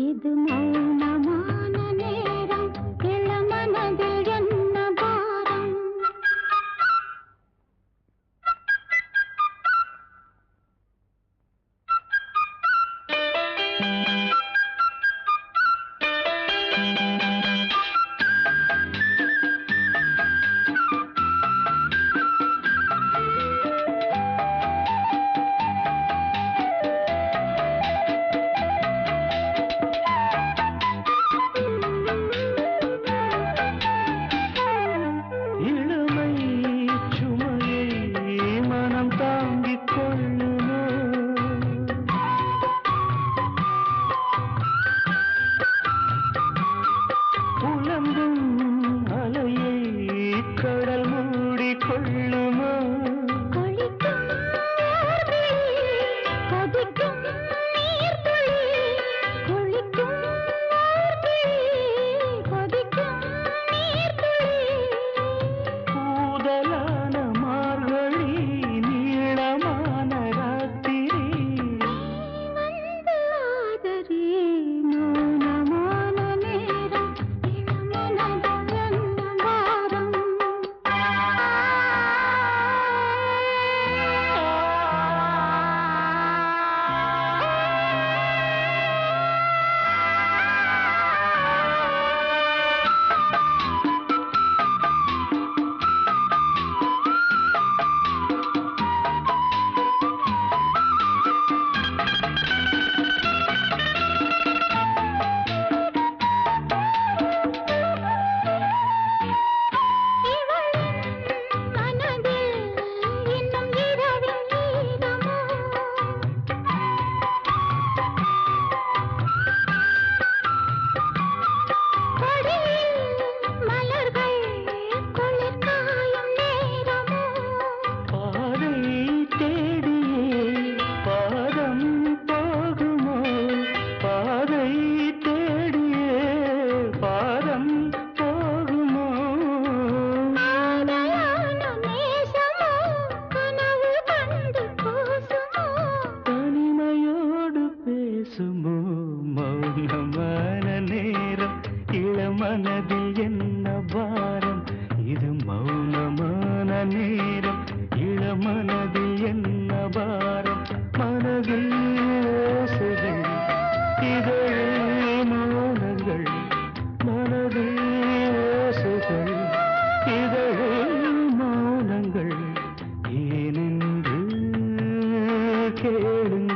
இது மௌன வாரம் இது மௌனமான நேரம். இளமனதில் என்ன வாரம் மனதில் யோசைகள் இதழில் மௌனங்கள். மனதில் யோசைகள் இதழில் மௌனங்கள். ஏனென்று கேளுங்கள்.